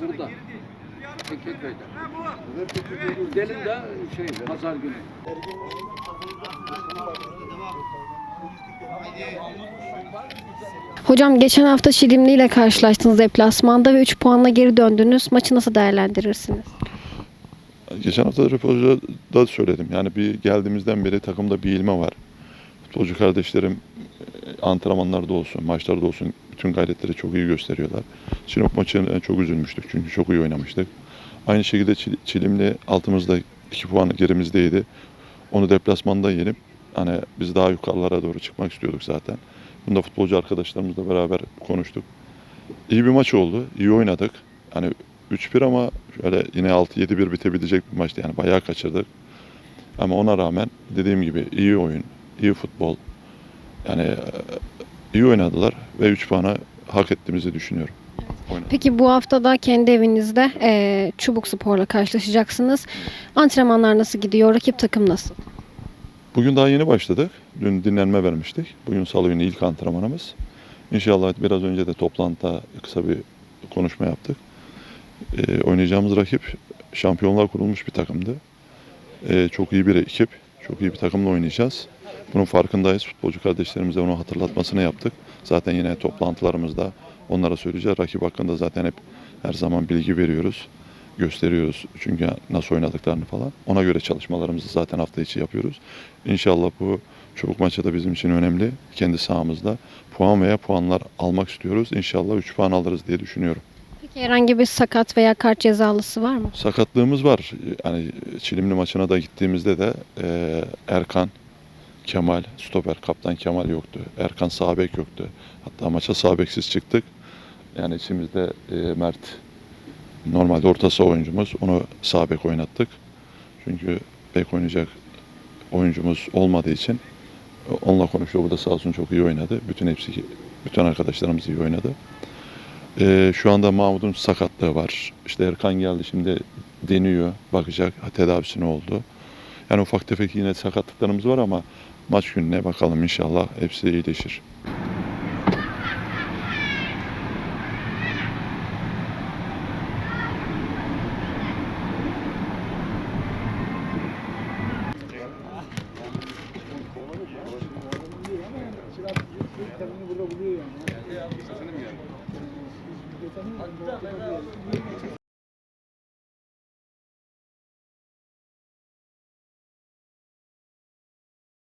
Burada. Tekkeköy'de. Gidelim de şey pazar günü. Hocam geçen hafta Şilimli ile karşılaştınız deplasmanda ve 3 puanla geri döndünüz. Maçı nasıl değerlendirirsiniz? Geçen hafta röportajda da söyledim. Yani bir geldiğimizden beri takımda bir ilme var. Futbolcu kardeşlerim e, antrenmanlarda olsun, maçlarda olsun bütün gayretleri çok iyi gösteriyorlar. Sinop maçına çok üzülmüştük çünkü çok iyi oynamıştık. Aynı şekilde Çil- Çilimli altımızda 2 puan gerimizdeydi. Onu deplasmanda yenip hani biz daha yukarılara doğru çıkmak istiyorduk zaten. Bunda futbolcu arkadaşlarımızla beraber konuştuk. İyi bir maç oldu. iyi oynadık. Hani 3-1 ama şöyle yine 6-7-1 bitebilecek bir maçtı. Yani bayağı kaçırdık. Ama ona rağmen dediğim gibi iyi oyun, iyi futbol. Yani e, iyi oynadılar ve 3 puanı hak ettiğimizi düşünüyorum. Oynadık. Peki bu hafta da kendi evinizde eee Çubuk Spor'la karşılaşacaksınız. Antrenmanlar nasıl gidiyor? Rakip takım nasıl? Bugün daha yeni başladık. Dün dinlenme vermiştik. Bugün salı günü ilk antrenmanımız. İnşallah biraz önce de toplantıda kısa bir konuşma yaptık. Ee, oynayacağımız rakip şampiyonlar kurulmuş bir takımdı. Ee, çok iyi bir ekip, çok iyi bir takımla oynayacağız. Bunun farkındayız. Futbolcu kardeşlerimize onu hatırlatmasını yaptık. Zaten yine toplantılarımızda onlara söyleyeceğiz. Rakip hakkında zaten hep her zaman bilgi veriyoruz, gösteriyoruz. Çünkü nasıl oynadıklarını falan. Ona göre çalışmalarımızı zaten hafta içi yapıyoruz. İnşallah bu çubuk maçı da bizim için önemli. Kendi sahamızda puan veya puanlar almak istiyoruz. İnşallah 3 puan alırız diye düşünüyorum. Peki herhangi bir sakat veya kart cezalısı var mı? Sakatlığımız var. Yani Çilimli maçına da gittiğimizde de e, Erkan, Kemal, stoper, kaptan Kemal yoktu. Erkan sağ bek yoktu. Hatta maça sağ beksiz çıktık. Yani içimizde e, Mert normalde orta saha oyuncumuz. Onu sağ bek oynattık. Çünkü bek oynayacak oyuncumuz olmadığı için e, onunla konuşuyor. Bu da sağ olsun çok iyi oynadı. Bütün hepsi, bütün arkadaşlarımız iyi oynadı. Ee, şu anda Mahmut'un sakatlığı var. İşte Erkan geldi şimdi deniyor, bakacak ha, tedavisi ne oldu. Yani ufak tefek yine sakatlıklarımız var ama Maç gününe bakalım inşallah hepsi iyileşir.